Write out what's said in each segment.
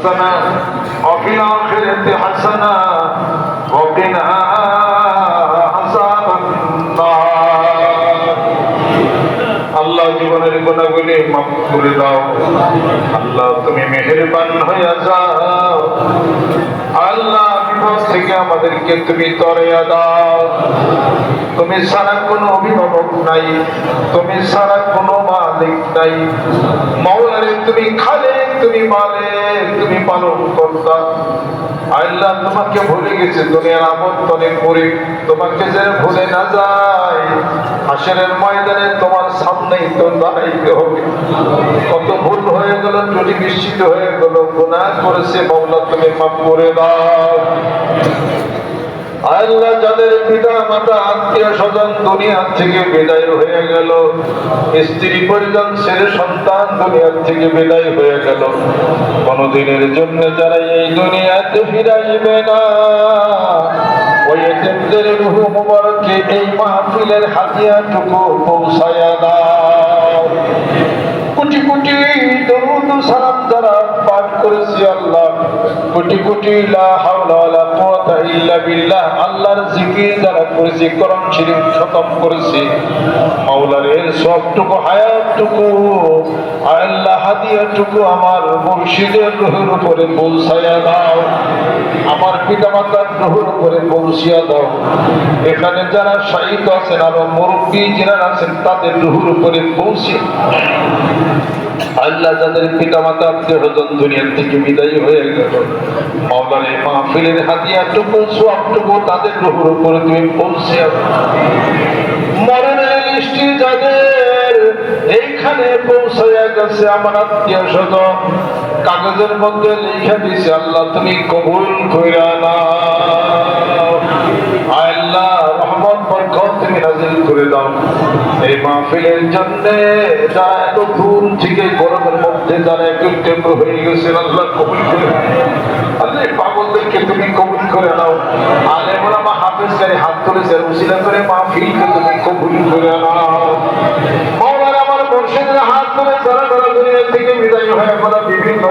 حسنة وفي الآخرة حسنة وقنا عذاب النار আল্লাহ জীবনের গুণাগুলি মাফ করে দাও আল্লাহ তুমি মেহেরবান হইয়া যাও আল্লাহ বিপদ থেকে আমাদেরকে তুমি তরেয়া দাও তুমি ছাড়া কোনো অভিভাবক নাই তুমি ছাড়া কোনো মালিক নাই মৌলারে তুমি খালে তুমি মালিক তুমি পালন কর্তা। আল্লাহ তোমাকে ভুলে গেছে, দুনিয়ার আমন্ত্রণে পড়ে। তোমাকে যে ভুলে না যায়, হাসরের ময়দানে তোমার সামনেই তো দাঁড়াইতে হবে। কত ভুল হয়ে গেল, ত্রুটি নিশ্চিত হয়ে গেল গুণা করেছে মাওলা, তুমি মাফ করে দাও। আল্লাহ যাদের পিতা, মাতা, আত্মীয় স্বজন দুনিয়া থেকে বিদায় হয়ে গেল, স্ত্রী পরিজন, ছেলে সন্তান দুনিয়ার থেকে বিদায় হয়ে গেল। কোনদিনের জন্য যারা এই দুনিয়াতে ফিরাইবে না এই মাহফিলের হাতিয়াটুকু পৌঁছায়া দাও। কোটি দরুদ সালাম যারা পাঠ করেছি আল্লাহ কোটি কোটি লা হাওলা ওয়ালা কুওয়াতা ইল্লা বিল্লাহ, আল্লাহর জিকির যারা করেছি করম শরীফ খতম করেছি, মাওলার এর সবটুকু হায়াতটুকু, আল্লাহ হাদিয়াটুকু আমার মুর্শিদের রুহের উপরে পৌঁছায়া দাও। আমার পিতা মাতার রুহের উপরে পৌঁছিয়া দাও। এখানে যারা শহীদ আছেন আরও মুরব্বী যারা আছেন, তাদের রুহুর উপরে পৌঁছে। আল্লাহ যাদের পিতা মাতা স্বজন দুনিয়ার থেকে বিদায়ী হয়ে গেল। মাওলার এই মাহফিলের হাতিয়াটুকু সবটুকু তাদের রুহুর উপরে তুমি পৌঁছে মরণের লিস্টি যাদের এইখানে পৌঁছাইয়া গেছে আমার আত্মীয় স্বজন কাগজের মধ্যে লিখে দিছে, আল্লাহ তুমি কবুল কইরা না হয়ে গেছেন, আল্লাহ করে তুমি করে গাড়ি হাত করে তুমি করে আমার হাত যারা দুনিয়া থেকে বিদায় হয়ে আমরা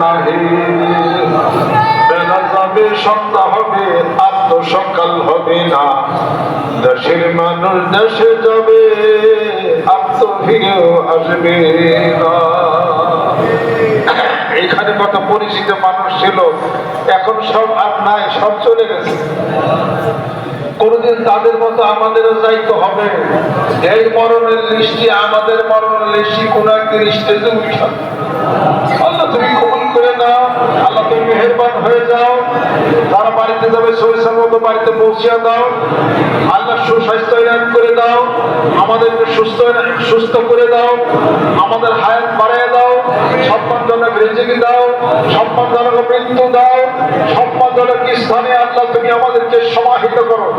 নাহি হবে না দেশের মানুষ দেশে যাবে আর আসবে এখানে কত পরিচিত মানুষ ছিল। এখন সব আর নাই, সব চলে গেছে। কোনদিন তাদের মতো আমাদেরও যাইতে হবে। এই মরণের লিস্টি আমাদের মরণের লিস্টি কোন একদিন স্টেজে উঠা আল্লাহ, তুমি আমাদেরকে সুস্থ করে দাও। আমাদের হায়াত বাড়িয়ে দাও। সম্মানজনক রেজেকে দাও। সম্মানজনক মৃত্যু দাও। সম্মানজনক স্থানে আল্লাহ তুমি আমাদেরকে সমাহিত করো।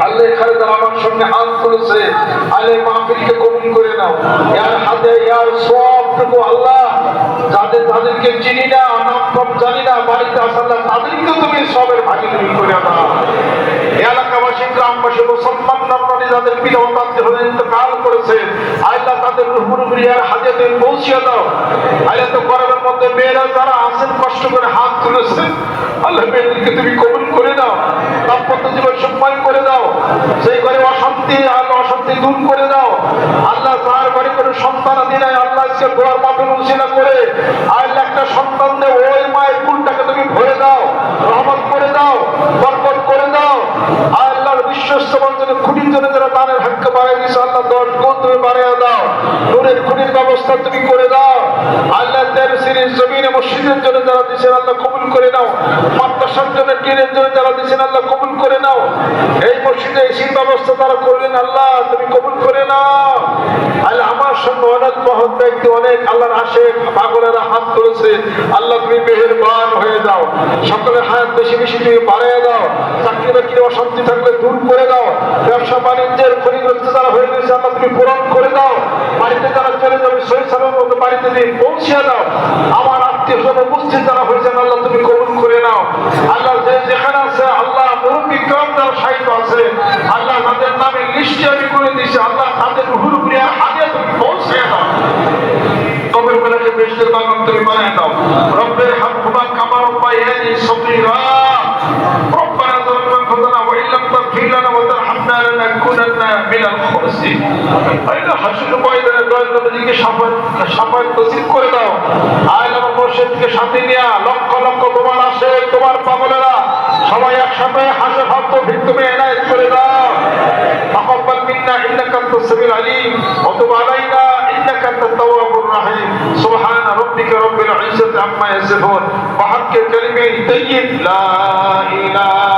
আল্লাহ সঙ্গে হাত তুলেছে। আলে মাহফিলকে কবুল করে নাও। ইয়ার হাতে ইয়ার সবটুকু আল্লাহ। যাদের, তাদেরকে চিনি না, নাম সব জানি না, বাড়িতে আসাল্লাহ তাদেরকে তুমি সবের ভাগিদারি করে দাও। এলাকাবাসী, গ্রামবাসী, মুসলমান যাদের পিতা করেছে, আল্লাহ তাদের তুমি পৌঁছিয়ে দাও। তো মধ্যে মেয়েরা যারা কষ্ট করে হাত আল্লাহ মেয়েদেরকে তুমি কবুল করে দাও। দাম্পত্য জীবন সম্মান করে দাও। সেই ঘরে অশান্তি আল্লাহ অশান্তি দূর করে দাও। আল্লাহ তার ঘরে করে সন্তান আদি নাই, আল্লাহ আজকে দোয়ার মাপের উচিনা করে আল্লাহ একটা সন্তান ওই মায়ের কুলটাকে তুমি ভরে দাও, রহমত করে দাও, বরকত করে দাও। আল্লাহর বিশ্বস্ত বন্ধনে খুঁটির জন্য যারা দানের হাক্ক বাড়াই দিয়েছে, আল্লাহ দশ গুণ তুমি বাড়াইয়া দাও। নূরের খুঁটির ব্যবস্থা তুমি করে দাও। আল্লাহ দেব সিরিজ জমিনে মসজিদের জন্য যারা দিয়েছেন, আল্লাহ কবুল করে নাও। মাদ্রাসার জন্য, টিনের জন্য যারা দিয়েছেন, আল্লাহ এই মসজিদে এসির ব্যবস্থা তারা করলেন, আল্লাহ, তুমি কবুল করে নাও। আমার সঙ্গে অনেক মহৎ ব্যক্তি, অনেক আল্লাহর আসে পাগলেরা হাত তুলেছে। আল্লাহ, তুমি মেহেরবান হয়ে যাও। সকলের হাত বেশি বেশি তুমি বাড়িয়ে দাও। চাকরি বাকরি অশান্তি থাকলে দূর করে দাও। ব্যবসা বাণিজ্যের ক্ষতিগ্রস্ত যারা হয়ে গেছে, আল্লাহ, তুমি পূরণ করে দাও। বাড়িতে যারা চলে যাবে শৈশবের মতো বাড়িতে তুমি পৌঁছে দাও। আমার আত্মীয় স্বজন উপস্থিত যারা হয়েছেন, আল্লাহ, তুমি কবুল করে নাও। আল্লাহ যেখানে আছে আল্লাহ মুরব্বী গ্রাম যারা সাহিত্য আছে আল্লাহ তাদের নামে লিস্টে আমি করে দিয়েছি আল্লাহ তাদের হুরুপুরি আর হাতে তুমি পৌঁছে দাও কবর বেলাকে বেশদের বাগান তুমি বানিয়ে দাও রব্বের হাত হুমা কামার পাইয়ানি সবিরা ربنا ظلمنا انفسنا وان لم تغفر لنا وترحمنا لنكونن من الخاسرين আইনা হাসিল ময়দানে দয়াল নবীকে সাফাত সাফাত নসিব করে দাও আয় আমার মুর্শিদকে সবাই একসাথে হাসে ভক্ত ভিত্তমে এনায়েত করে দাও। তাকাব্বাল মিন্না, ইন্নাকা আনতাস সামিউল আলিম। ওয়া তুব আলাইনা, ইন্নাকা আনতাত তাওয়াবুর রহিম। সুবহান রাব্বিকা রাব্বিল ইজ্জাতি আম্মা ইয়াসিফুন। বিহাক্কি কালিমাতিন তাইয়্যিব। লা ইলাহা